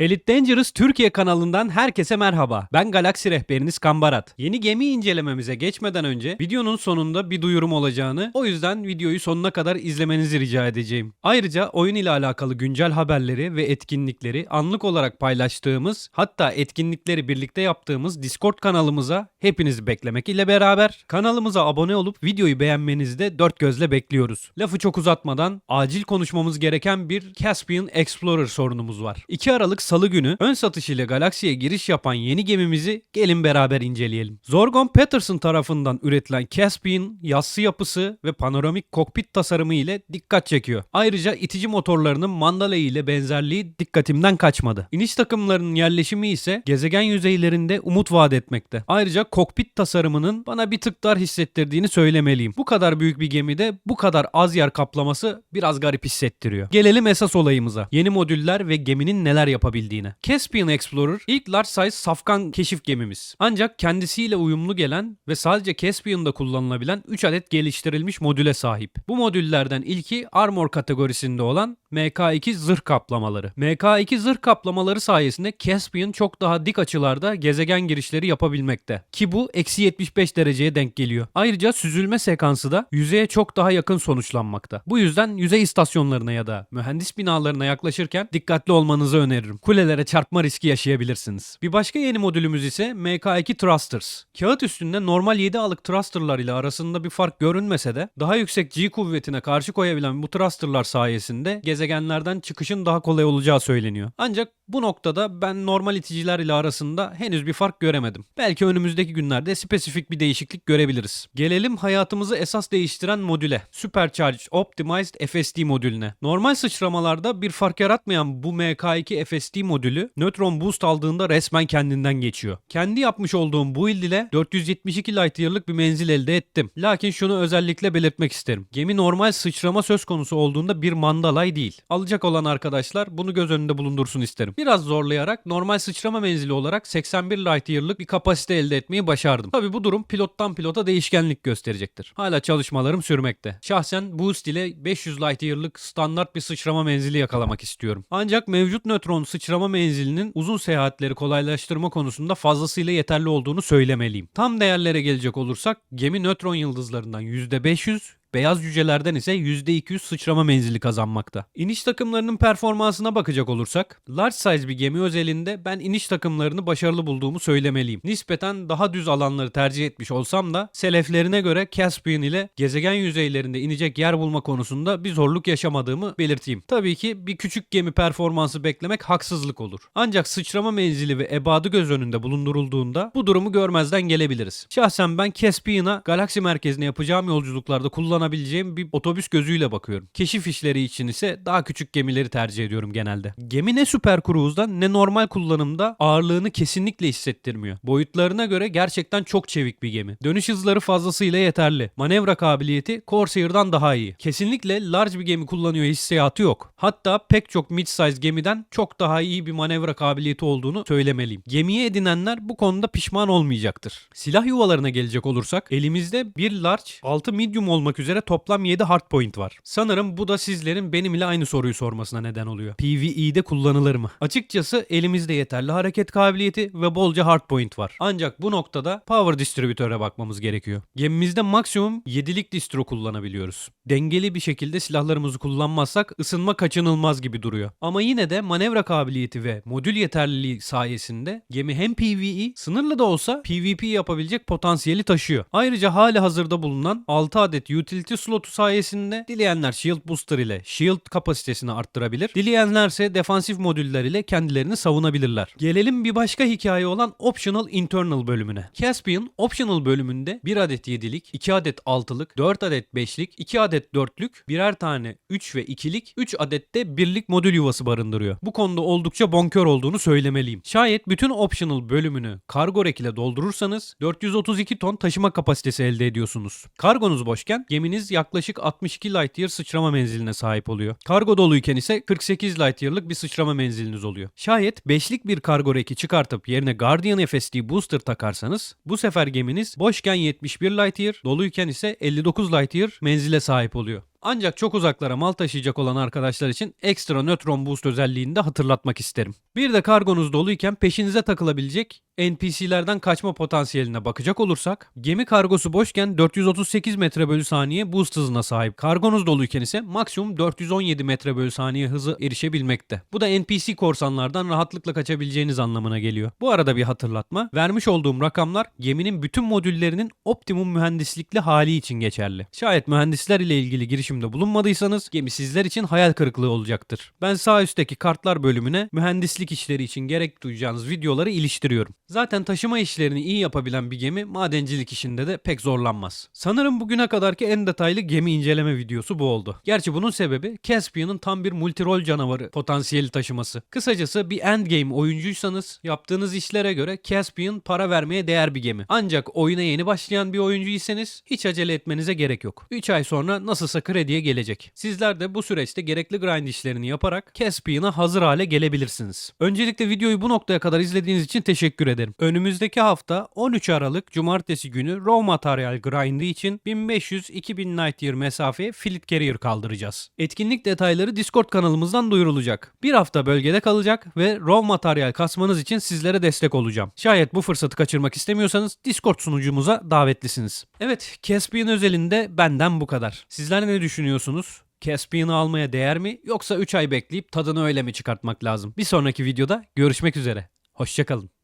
Elite Dangerous Türkiye kanalından herkese merhaba. Ben Galaksi rehberiniz Kambarat. Yeni gemi incelememize geçmeden önce videonun sonunda bir duyurum olacağını, o yüzden videoyu sonuna kadar izlemenizi rica edeceğim. Ayrıca oyun ile alakalı güncel haberleri ve etkinlikleri anlık olarak paylaştığımız, hatta etkinlikleri birlikte yaptığımız Discord kanalımıza hepinizi beklemek ile beraber kanalımıza abone olup videoyu beğenmenizi de dört gözle bekliyoruz. Lafı çok uzatmadan acil konuşmamız gereken bir Caspian Explorer sorunumuz var. 2 Aralık Salı günü ön satış ile Galaxy'ye giriş yapan yeni gemimizi gelin beraber inceleyelim. Zorgon Peterson tarafından üretilen Caspian yassı yapısı ve panoramik kokpit tasarımı ile dikkat çekiyor. Ayrıca itici motorlarının Mandalay ile benzerliği dikkatimden kaçmadı. İniş takımlarının yerleşimi ise gezegen yüzeylerinde umut vaat etmekte. Ayrıca kokpit tasarımının bana bir tık dar hissettirdiğini söylemeliyim. Bu kadar büyük bir gemide bu kadar az yer kaplaması biraz garip hissettiriyor. Gelelim esas olayımıza. Yeni modüller ve geminin neler yapabildiğine. Caspian Explorer ilk large size safkan keşif gemimiz. Ancak kendisiyle uyumlu gelen ve sadece Caspian'da kullanılabilen 3 adet geliştirilmiş modüle sahip. Bu modüllerden ilki Armor kategorisinde olan MK2 zırh kaplamaları. MK2 zırh kaplamaları sayesinde Caspian çok daha dik açılarda gezegen girişleri yapabilmekte. Ki bu eksi 75 dereceye denk geliyor. Ayrıca süzülme sekansı da yüzeye çok daha yakın sonuçlanmakta. Bu yüzden yüzey istasyonlarına ya da mühendis binalarına yaklaşırken dikkatli olmanızı öneririm. Kulelere çarpma riski yaşayabilirsiniz. Bir başka yeni modülümüz ise MK2 Thrusters. Kağıt üstünde normal 7 alık thrusterlar ile arasında bir fark görünmese de daha yüksek G kuvvetine karşı koyabilen bu thrusterlar sayesinde gezegenlerden çıkışın daha kolay olacağı söyleniyor. Ancak bu noktada ben normal iticiler ile arasında henüz bir fark göremedim. Belki önümüzdeki günlerde spesifik bir değişiklik görebiliriz. Gelelim hayatımızı esas değiştiren modüle. Supercharged Optimized FSD modülüne. Normal sıçramalarda bir fark yaratmayan bu MK2 FSD modülü nötron boost aldığında resmen kendinden geçiyor. Kendi yapmış olduğum bu build ile 472 light year'lık bir menzil elde ettim. Lakin şunu özellikle belirtmek isterim. Gemi normal sıçrama söz konusu olduğunda bir mandalay değil. Alacak olan arkadaşlar bunu göz önünde bulundursun isterim. Biraz zorlayarak normal sıçrama menzili olarak 81 light year'lık bir kapasite elde etmeyi başardım. Tabi bu durum pilottan pilota değişkenlik gösterecektir. Hala çalışmalarım sürmekte. Şahsen boost ile 500 light year'lık standart bir sıçrama menzili yakalamak istiyorum. Ancak mevcut nötron sıçrama menzilinin uzun seyahatleri kolaylaştırma konusunda fazlasıyla yeterli olduğunu söylemeliyim. Tam değerlere gelecek olursak gemi nötron yıldızlarından %500, Beyaz cücelerden ise %200 sıçrama menzili kazanmakta. İniş takımlarının performansına bakacak olursak, large size bir gemi özelinde ben iniş takımlarını başarılı bulduğumu söylemeliyim. Nispeten daha düz alanları tercih etmiş olsam da seleflerine göre Caspian ile gezegen yüzeylerinde inecek yer bulma konusunda bir zorluk yaşamadığımı belirteyim. Tabii ki bir küçük gemi performansı beklemek haksızlık olur. Ancak sıçrama menzili ve ebadı göz önünde bulundurulduğunda bu durumu görmezden gelebiliriz. Şahsen ben Caspian'a galaksi merkezine yapacağım yolculuklarda kullanabileceğim bir otobüs gözüyle bakıyorum. Keşif işleri için ise daha küçük gemileri tercih ediyorum genelde. Gemi ne süper cruise'da ne normal kullanımda ağırlığını kesinlikle hissettirmiyor. Boyutlarına göre gerçekten çok çevik bir gemi. Dönüş hızları fazlasıyla yeterli. Manevra kabiliyeti Corsair'dan daha iyi. Kesinlikle large bir gemi kullanıyor hissiyatı yok. Hatta pek çok mid-size gemiden çok daha iyi bir manevra kabiliyeti olduğunu söylemeliyim. Gemiye edinenler bu konuda pişman olmayacaktır. Silah yuvalarına gelecek olursak elimizde bir large, 6 medium olmak üzere toplam 7 hardpoint var. Sanırım bu da sizlerin benim ile aynı soruyu sormasına neden oluyor. PvE'de kullanılır mı? Açıkçası elimizde yeterli hareket kabiliyeti ve bolca hardpoint var. Ancak bu noktada power distribütöre bakmamız gerekiyor. Gemimizde maksimum 7'lik distro kullanabiliyoruz. Dengeli bir şekilde silahlarımızı kullanmazsak ısınma kaçınılmaz gibi duruyor. Ama yine de manevra kabiliyeti ve modül yeterliliği sayesinde gemi hem PvE sınırlı da olsa PvP yapabilecek potansiyeli taşıyor. Ayrıca hali hazırda bulunan 6 adet utility slotu sayesinde dileyenler shield booster ile shield kapasitesini arttırabilir. Dileyenlerse defansif modüller ile kendilerini savunabilirler. Gelelim bir başka hikaye olan Optional Internal bölümüne. Caspian Optional bölümünde 1 adet 7'lik, 2 adet 6'lık, 4 adet 5'lik, 2 adet 4'lük, birer tane 3 ve 2'lik, 3 adet de birlik modül yuvası barındırıyor. Bu konuda oldukça bonkör olduğunu söylemeliyim. Şayet bütün Optional bölümünü kargo rek ile doldurursanız 432 ton taşıma kapasitesi elde ediyorsunuz. Kargonuz boşken geminiz yaklaşık 62 light year sıçrama menziline sahip oluyor. Kargo doluyken ise 48 light year'lık bir sıçrama menziliniz oluyor. Şayet 5'lik bir kargo reki çıkartıp yerine Guardian FSD booster takarsanız bu sefer geminiz boşken 71 light year, doluyken ise 59 light year menzile sahip oluyor. Ancak çok uzaklara mal taşıyacak olan arkadaşlar için ekstra nötron boost özelliğini de hatırlatmak isterim. Bir de kargonuz doluyken peşinize takılabilecek NPC'lerden kaçma potansiyeline bakacak olursak, gemi kargosu boşken 438 metre bölü saniye boost hızına sahip. Kargonuz doluyken ise maksimum 417 metre bölü saniye hızı erişebilmekte. Bu da NPC korsanlardan rahatlıkla kaçabileceğiniz anlamına geliyor. Bu arada bir hatırlatma, vermiş olduğum rakamlar geminin bütün modüllerinin optimum mühendislikli hali için geçerli. Şayet mühendisler ile ilgili girişimde bulunmadıysanız gemi sizler için hayal kırıklığı olacaktır. Ben sağ üstteki kartlar bölümüne mühendislik işleri için gerek duyacağınız videoları iliştiriyorum. Zaten taşıma işlerini iyi yapabilen bir gemi madencilik işinde de pek zorlanmaz. Sanırım bugüne kadarki en detaylı gemi inceleme videosu bu oldu. Gerçi bunun sebebi Caspian'ın tam bir multirol canavarı potansiyeli taşıması. Kısacası bir endgame oyuncuysanız yaptığınız işlere göre Caspian para vermeye değer bir gemi. Ancak oyuna yeni başlayan bir oyuncuysanız hiç acele etmenize gerek yok. 3 ay sonra nasılsa krediye gelecek. Sizler de bu süreçte gerekli grind işlerini yaparak Caspian'a hazır hale gelebilirsiniz. Öncelikle videoyu bu noktaya kadar izlediğiniz için teşekkür ederim. Önümüzdeki hafta 13 Aralık Cumartesi günü Raw Material Grind'i için 1500-2000 Light Year mesafeye Fleet Carrier kaldıracağız. Etkinlik detayları Discord kanalımızdan duyurulacak. Bir hafta bölgede kalacak ve Raw Material kasmanız için sizlere destek olacağım. Şayet bu fırsatı kaçırmak istemiyorsanız Discord sunucumuza davetlisiniz. Evet, Caspian özelinde benden bu kadar. Sizler ne düşünüyorsunuz? Caspian'ı almaya değer mi yoksa 3 ay bekleyip tadını öyle mi çıkartmak lazım? Bir sonraki videoda görüşmek üzere. Hoşçakalın.